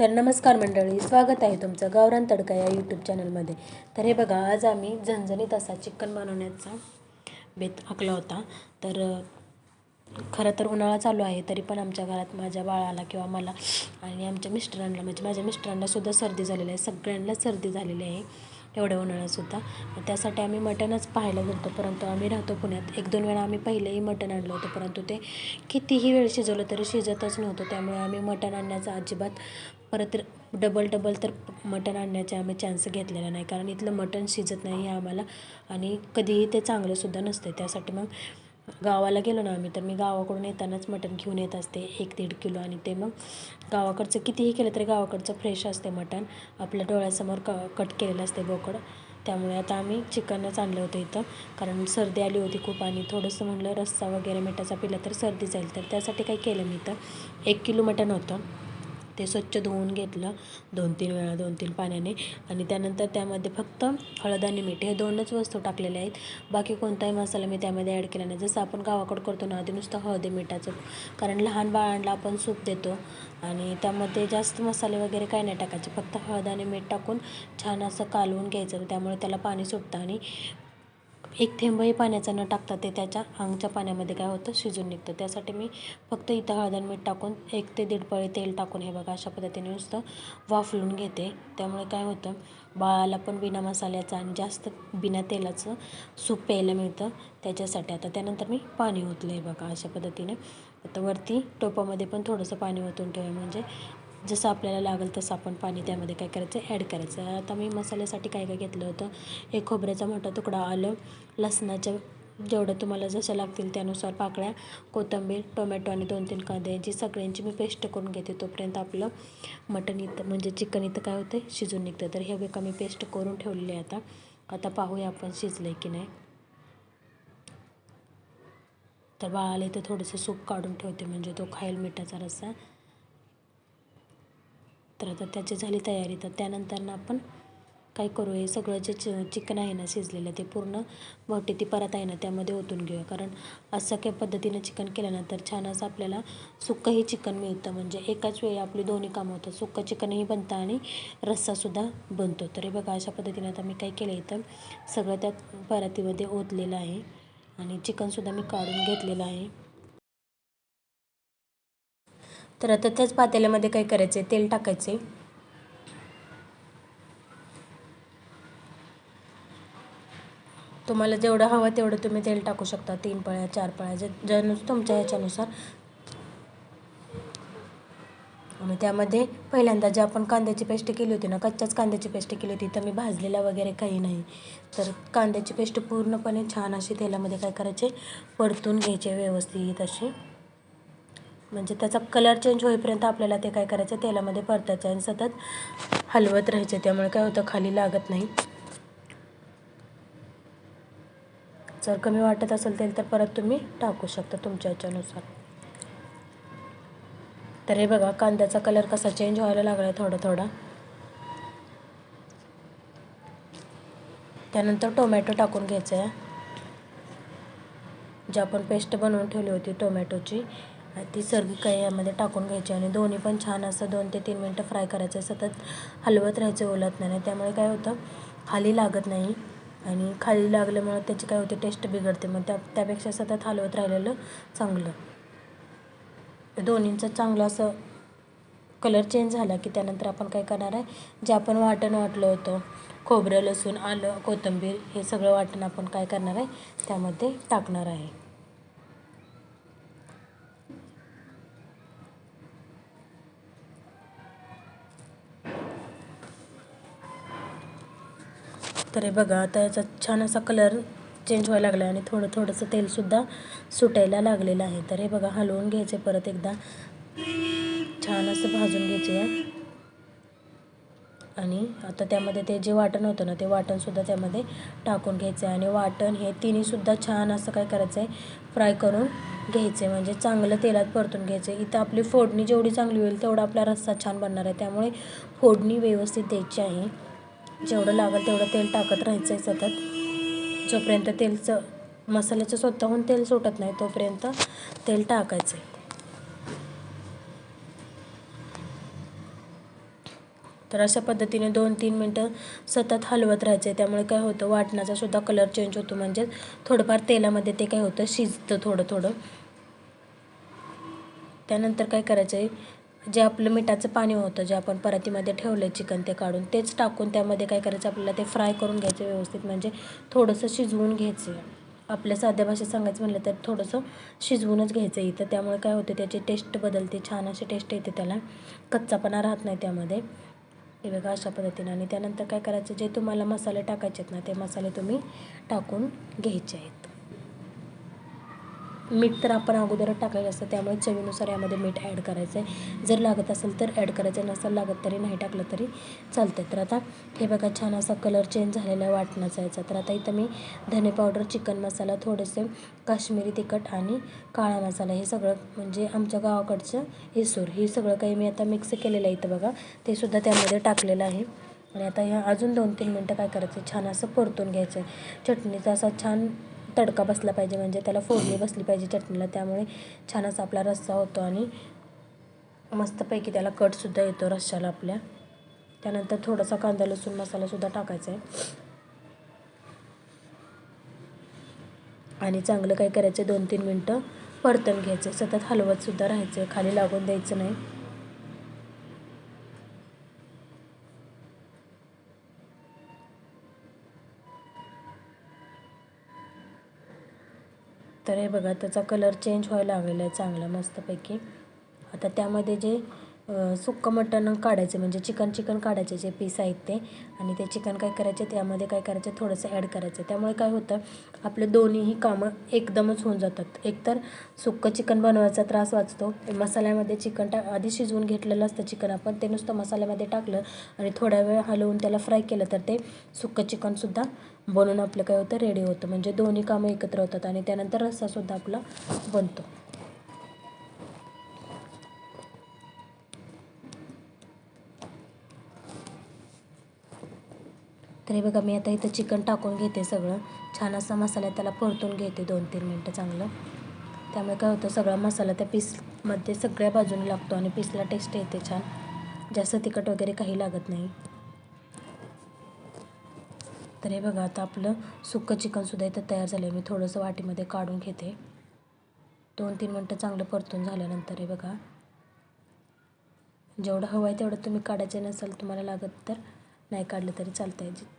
तर नमस्कार मंडळी स्वागत आहे तुमचं गावरान तडका या यूट्यूब चॅनलमध्ये तर हे बघा आज आम्ही झणझणीत असा चिकन बनवण्याचा बेत आखला होता. तर खरं तर उन्हाळा चालू आहे तरी पण आमच्या घरात माझ्या बाळाला किंवा मला आणि आमच्या मिस्टरांना म्हणजे माझ्या मिस्टरांनासुद्धा सर्दी झालेली आहे. सगळ्यांनाच सर्दी झालेली आहे एवढ्या उन्हाळ्यातसुद्धा त्यासाठी आम्ही मटणच पाहायला गेलो परंतु आम्ही राहतो पुण्यात. एक दोन वेळा आम्ही पहिलेही मटण आणलं होतं परंतु ते कितीही वेळ शिजवलं तरी शिजतच नव्हतं. त्यामुळे आम्ही मटण आणण्याचा अजिबात परत डबल डबल तर मटण आणण्याचे आम्ही चान्स घेतलेला नाही. कारण इथलं मटण शिजत नाही हे आम्हाला आणि कधीही ते चांगलंसुद्धा नसते त्यासाठी मग गावाला गेलो ना आम्ही तर मी गावाकडून येतानाच मटण घेऊन येत असते एक दीड किलो आणि ते मग गावाकडचं कितीही केलं तरी गावाकडचं फ्रेश असते मटण. आपल्या डोळ्यासमोर क कट केलेलं असते बोकड. त्यामुळे आता आम्ही चिकनच आणलं होतं इथं. कारण सर्दी आली होती खूप आणि थोडंसं म्हणलं रस्सा वगैरे मिठाचा पिला तर सर्दी जाईल तर त्यासाठी काय केलं मी इथं. एक किलो मटण होतं. ते स्वच्छ धुवून घेतलं दोन तीन वेळा दोन तीन पाण्याने. आणि त्यानंतर त्यामध्ये फक्त हळद आणि मीठ हे दोनच वस्तू टाकलेल्या आहेत. बाकी कोणताही मसाला मी त्यामध्ये ॲड केला नाही. जसं आपण गावाकडं करतो ना आधी नुसतं हळदी मिठाचं. कारण लहान बाळांना आपण सूप देतो आणि त्यामध्ये जास्त मसाले वगैरे काही नाही टाकायचे. फक्त हळद आणि मीठ टाकून छान असं कालवून घ्यायचं. त्यामुळे त्याला पाणी सुटतं आणि एक थेंबही पाण्याचा न टाकता ते त्याच्या अंगच्या पाण्यामध्ये काय होतं? शिजून निघतं. त्यासाठी मी फक्त इथं हळद आणि मीठ टाकून एक ते दीड पळे तेल टाकून हे बघा अशा पद्धतीने नुसतं वाफलून घेते. त्यामुळे काय होतं? बाळाला पण बिना मसाल्याचं आणि जास्त बिना तेलाचं सूप प्यायला मिळतं त्याच्यासाठी. आता त्यानंतर मी पाणी ओतलं आहे बघा अशा पद्धतीने. आता वरती टोपामध्ये पण थोडंसं पाणी ओतून ठेवा म्हणजे जसं आपल्याला लागेल तसं आपण पाणी त्यामध्ये काय करायचं? ॲड करायचं. आता मी मसाल्यासाठी काय काय घेतलं होतं? एक खोबऱ्याचा मोठा तुकडा आलं. लसणाच्या जेवढं तुम्हाला जशा लागतील त्यानुसार पाकळ्या कोथिंबीर टोमॅटो आणि दोन तीन कांदे याची सगळ्यांची मी पेस्ट करून घेते तोपर्यंत आपलं मटण इथं म्हणजे चिकन इथं काय होतं शिजून निघतं. तर हे बघा मी पेस्ट करून ठेवलेली आहे आता. आता पाहूया आपण शिजलं आहे की नाही. तर बाळाला इथं थोडंसं सूप काढून ठेवते म्हणजे तो खाईल मिठाचा रस्सा. तर आता त्याची झाली तयारी. तर त्यानंतर ना आपण काय करू हे सगळं जे चि चिकन आहे ना शिजलेलं ते पूर्ण मोठी ती परत आहे ना त्यामध्ये ओतून घेऊया. कारण असं काही पद्धतीनं चिकन केल्यानंतर तर छान असं आपल्याला सुक्कंही चिकन मिळतं. म्हणजे एकाच वेळी आपली दोन्ही कामं होतात. सुक्कं चिकनही बनतं आणि रस्सासुद्धा बनतो. तर हे बघा अशा पद्धतीनं आता मी काय केलं इथं सगळं त्यात परातीमध्ये ओतलेलं आहे. आणि चिकनसुद्धा मी काढून घेतलेलं आहे. तर आता त्याच पातेल्यामध्ये काय करायचं तेल टाकायचे तुम्हाला जेवढं हवं तेवढं तुम्ही तेल टाकू शकता. तीन पळ्या चार पळ्या जे ज्यानुसार तुमच्या ह्याच्यानुसार. आणि त्यामध्ये पहिल्यांदा जे आपण कांद्याची पेस्ट केली होती ना कच्च्याच कांद्याची पेस्ट केली होती तर मी भाजलेला वगैरे काही नाही. तर कांद्याची पेस्ट पूर्णपणे छान अशी तेलामध्ये काय करायचे? परतून घ्यायचे व्यवस्थित अशी. म्हणजे त्याचा कलर चेंज होईपर्यंत आपल्याला ते काय करायचं तेलामध्ये परतायचं आणि सतत हलवत राहायचे. त्यामुळे काय होतं खाली लागत नाही. जर कमी वाटत असेल तेल तर परत तुम्ही टाकू शकता तुमच्या याच्यानुसार. तर हे बघा कांद्याचा कलर कसा चेंज व्हायला लागला आहे थोडा थोडा त्यानंतर टोमॅटो टाकून घ्यायचं आहे जी आपण पेस्ट बनवून ठेवली होती टोमॅटोची ती सर्व काही यामध्ये टाकून घ्यायची आणि दोन्ही पण छान असं दोन ते तीन मिनटं फ्राय करायचं सतत हलवत राहायचं ओलत नाही. त्यामुळे काय होतं खाली लागत नाही आणि खाली लागल्यामुळं त्याची काय होते टेस्ट बिघडते. मग त्या त्यापेक्षा सतत हलवत राहिलेलं चांगलं. दोन्हींचं चांगलं असं कलर चेंज झाला की त्यानंतर आपण काय करणार आहे जे आपण वाटण वाटलं होतं खोबरं लसूण आलं कोथिंबीर हे सगळं वाटण आपण काय करणार आहे त्यामध्ये टाकणार आहे. तर हे बघा आता याचा छान असा कलर चेंज व्हायला लागला आहे आणि थोडं थोडंसं तेलसुद्धा सुटायला लागलेलं आहे. तर हे बघा हलवून घ्यायचे परत एकदा. छान असं भाजून घ्यायचे आहे आणि आता त्यामध्ये ते जे वाटण होतं ना ते वाटणसुद्धा त्यामध्ये टाकून घ्यायचं आहे. आणि वाटण हे तिन्हीसुद्धा छान असं काय करायचं आहे फ्राय करून घ्यायचे म्हणजे चांगलं तेलात परतून घ्यायचं इथं आपली फोडणी जेवढी चांगली होईल तेवढा आपला रस्सा छान बनणार आहे. त्यामुळे फोडणी व्यवस्थित द्यायची आहे. जेवढं लागेल तेवढं तेल टाकत राहायचं आहे सतत. जोपर्यंत तेलचं मसाल्याचं स्वतःहून तेल सुटत नाही तोपर्यंत तेल टाकायचं आहे तर अशा पद्धतीने दोन तीन मिनटं सतत हलवत राहायचं त्यामुळे काय होतं वाटणाचा सुद्धा कलर चेंज होतो. म्हणजे थोडंफार तेलामध्ये ते काय होतं शिजतं थोडं थोडं त्यानंतर काय करायचं आहे जे आपलं मिठाचं पाणी होतं जे आपण परातीमध्ये ठेवलं आहे चिकन ते काढून तेच टाकून त्यामध्ये काय करायचं? आपल्याला ते फ्राय करून घ्यायचं व्यवस्थित. म्हणजे थोडंसं शिजवून घ्यायचं. आपल्या साध्या भाषेत सांगायचं म्हटलं तर थोडंसं शिजवूनच घ्यायचं इथं. त्यामुळे काय होतं त्याची टेस्ट बदलते छान अशी टेस्ट येते त्याला. कच्चापणा राहत नाही त्यामध्ये. हे बघा अशा पद्धतीने. आणि त्यानंतर काय करायचं? जे तुम्हाला मसाले टाकायचे आहेत ना ते मसाले तुम्ही टाकून घ्यायचे आहेत. मीठ तर आपण अगोदरच टाकलेलं असतं त्यामुळे चवीनुसार यामध्ये मीठ ॲड करायचं आहे जर लागत असेल तर ॲड करायचं नसेल लागत तरी नाही टाकलं तरी चालतं तर आता हे बघा छान असा कलर चेंज झालेला आहे वाटणाचा याचा. तर आता इथं मी धने पावडर चिकन मसाला थोडेसे काश्मीरी तिखट आणि काळा मसाला हे सगळं म्हणजे आमच्या गावाकडचं हेसूर. हे सगळं काही मी आता मिक्स केलेलं आहे इथं बघा. ते सुद्धा त्यामध्ये टाकलेलं आहे. आणि आता ह्या अजून दोन तीन मिनटं काय करायचं छान असं परतून घ्यायचं आहे चटणीचा असा छान तडका बसला पाहिजे म्हणजे त्याला फोडणी बसली पाहिजे चटणीला. त्यामुळे छान असा आपला रस्सा होतो आणि मस्तपैकी त्याला कटसुद्धा येतो रश्श्याला आपल्या. त्यानंतर थोडासा कांदा लसूण मसालासुद्धा टाकायचा आहे. आणि चांगलं काय करायचं दोन तीन मिनटं परतून घ्यायचं. सतत हलवतसुद्धा राहायचं खाली लागून द्यायचं नाही. तर हे बघा त्याचा कलर चेंज व्हायला लागलेला आहे चांगला मस्तपैकी. आता त्यामध्ये जे सुक्कं मटण काढायचं म्हणजे चिकन चिकन काढायचे जे पीस आहेत ते. आणि ते चिकन काय करायचे त्यामध्ये काय करायचं थोडंसं ॲड करायचं. त्यामुळे काय होतं आपले दोन्हीही कामं एकदमच होऊन जातात. एकतर सुक्कं चिकन बनवायचा त्रास वाचतो. मसाल्यामध्ये चिकन टा आधी शिजवून घेतलेलं असतं चिकन आपण ते नुसतं मसाल्यामध्ये टाकलं आणि थोड्या वेळ हलवून त्याला फ्राय केलं तर ते सुक्कं चिकनसुद्धा बनवून आपलं काय होतं रेडी होतं. म्हणजे दोन्ही कामं एकत्र होतात आणि त्यानंतर रस्सासुद्धा आपला बनतो. तरी बघा मी आता इथं चिकन टाकून घेते सगळं. छान असा मसाला त्याला परतून घेते दोन तीन मिनटं चांगलं. त्यामुळे काय होतं सगळा मसाला त्या पीसमध्ये सगळ्या बाजूने लागतो आणि पीसला टेस्ट येते छान. जास्त तिखट वगैरे काही लागत नाही. तर हे बघा आता आपलं सुक्कं चिकनसुद्धा इथं तयार झालं आहे मी थोडंसं वाटीमध्ये काढून घेते. दोन तीन मिनटं चांगलं परतून झाल्यानंतर हे बघा. जेवढं हवं आहे तेवढं तुम्ही काढायचं नसेल तुम्हाला लागत तर नाही काढलं तरी चालतं आहे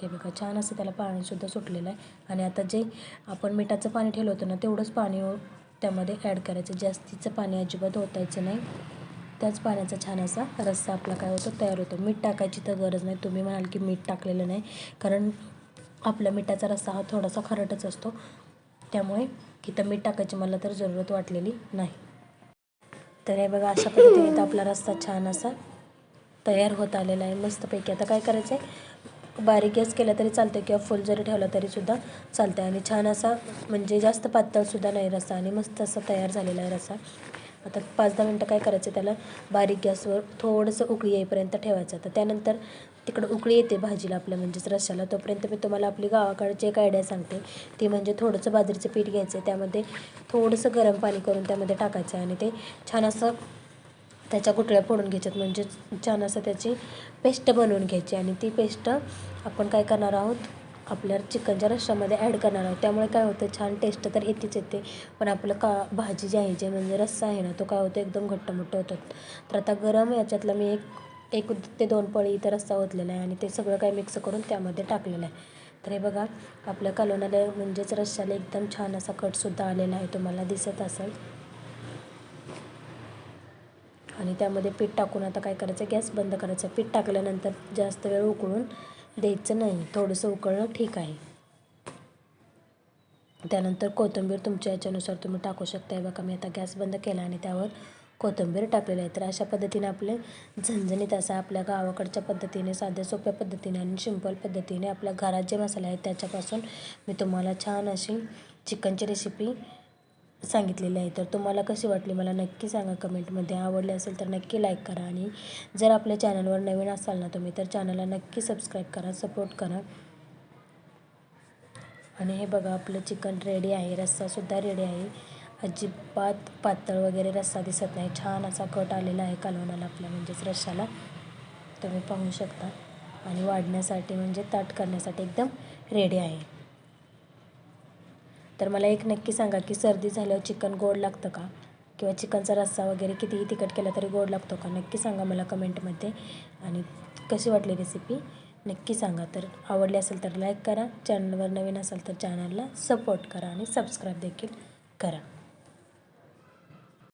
हे बघा छान असं त्याला पाणीसुद्धा सुटलेलं आहे. आणि आता जे आपण मिठाचं पाणी ठेवलं होतं ना तेवढंच पाणी त्यामध्ये ॲड करायचं. जास्तीचं पाणी अजिबात ओतायचं नाही. त्याच पाण्याचा छान असा रस्सा आपला काय होतो तयार होतो. मीठ टाकायची तर गरज नाही. तुम्ही म्हणाल की मीठ टाकलेलं नाही. कारण आपला मिठाचा रस्सा हा थोडासा खरटच असतो. त्यामुळे इथं मीठ टाकायची मला तर जरूरत वाटलेली नाही. तर हे बघा अशा पद्धतीने आपला रस्सा छान असा तयार होत आलेला आहे. मस्तपैकी. आता काय करायचं आहे बारीक गॅस केला तरी चालतं किंवा फुल जरी ठेवला तरीसुद्धा चालतं आहे आणि छान असा म्हणजे जास्त पातळसुद्धा नाही रस्सा आणि मस्त असा तयार झालेला आहे रस्सा. आता पाच दहा मिनटं काय करायचं त्याला? बारीक गॅसवर थोडंसं उकळी येईपर्यंत ठेवायचं. तर त्यानंतर तिकडं उकळी येते भाजीला आपल्या म्हणजेच रश्शाला तोपर्यंत मी तुम्हाला आपली गावाकडची एक आयडिया सांगते ती म्हणजे थोडंसं बाजरीचं पीठ घ्यायचं त्यामध्ये थोडंसं गरम पाणी करून त्यामध्ये टाकायचं आणि ते छान असं त्याच्या गुटळ्या फोडून घ्यायच्यात म्हणजे छान असं त्याची पेस्ट बनवून घ्यायची आणि ती पेस्ट आपण काय करणार आहोत? आपल्या चिकनच्या रश्श्यामध्ये ॲड करणार आहोत. त्यामुळे काय होतं? छान टेस्ट तर येतेच येते. पण आपलं का भाजी जी आहे जे म्हणजे रस्सा आहे ना तो काय होतो? एकदम घट्ट मोठं होतो. तर आता गरम याच्यातला मी एक एक ते दोन पळी इथं रस्सा ओतलेला आहे आणि ते सगळं काय मिक्स करून त्यामध्ये टाकलेलं आहे. तर हे बघा आपल्या कालोनाला म्हणजेच रश्श्याला एकदम छान असा कटसुद्धा आलेला आहे. तुम्हाला दिसत असेल. आणि त्यामध्ये पीठ टाकून आता काय करायचं गॅस बंद करायचं. पीठ टाकल्यानंतर जास्त वेळ उकळून द्यायचं नाही. थोडंसं उकळणं ठीक आहे. त्यानंतर कोथिंबीर तुमच्या याच्यानुसार तुम्ही टाकू शकता बघा मी आता गॅस बंद केला आणि त्यावर कोथिंबीर टाकलेलं आहे. तर अशा पद्धतीने आपले झणझणीत असा आपल्या गावाकडच्या पद्धतीने साध्या सोप्या पद्धतीने आणि सिंपल पद्धतीने आपल्या घरात जे मसाले आहेत त्याच्यापासून मी तुम्हाला छान अशी चिकनची रेसिपी सांगितलेले आहे. तर तुम्हाला कशी वाटली मला नक्की सांगा कमेंटमध्ये. आवडले असेल तर नक्की लाईक करा आणि जर आपल्या चॅनलवर नवीन असाल ना तुम्ही तर चॅनलला नक्की सबस्क्राईब करा सपोर्ट करा. आणि हे बघा आपलं चिकन रेडी आहे रस्सासुद्धा रेडी आहे. अजिबात पातळ वगैरे रस्सा दिसत नाही. छान असा कट आलेला आहे कालवणाला आपल्या म्हणजेच रश्शाला तुम्ही पाहू शकता. आणि वाढण्यासाठी म्हणजे ताट करण्यासाठी एकदम रेडी आहे. तर मला एक नक्की सांगा की सर्दी झाल्यावर चिकन गोड लागतं का? किंवा चिकनचा रस्सा वगैरे कितीही तिखट केला तरी गोड लागतो का? नक्की सांगा मला कमेंटमध्ये. आणि कशी वाटली रेसिपी नक्की सांगा. तर आवडली असेल तर लाईक करा. चॅनलवर नवीन असाल तर चॅनलला सपोर्ट करा आणि सबस्क्राईब देखील करा.